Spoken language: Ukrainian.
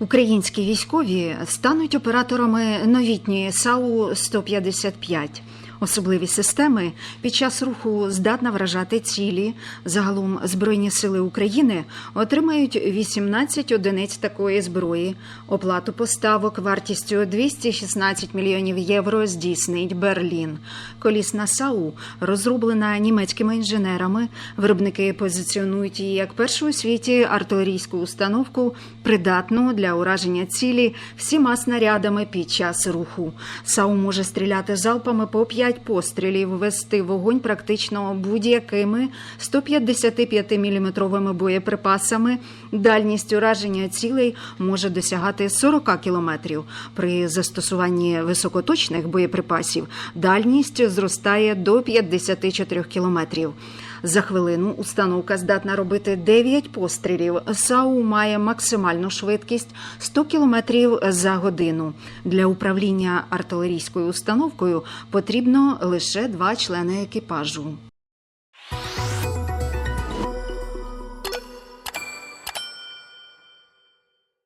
Українські військові стануть операторами новітньої САУ 155 Особливі системи під час руху здатна вражати цілі. Загалом Збройні сили України отримають 18 одиниць такої зброї. Оплату поставок вартістю 216 мільйонів євро здійснить Берлін. Колісна САУ розроблена німецькими інженерами. Виробники позиціонують її як першу у світі артилерійську установку, придатну для ураження цілі всіма снарядами під час руху. САУ може стріляти залпами по 5 пострілів, вести вогонь практично будь-якими 155-мм боєприпасами. Дальність ураження цілей може досягати 40 кілометрів. При застосуванні високоточних боєприпасів дальність зростає до 54 кілометрів. За хвилину установка здатна робити 9 пострілів. САУ має максимальну швидкість 100 км за годину. Для управління артилерійською установкою потрібно лише два члени екіпажу.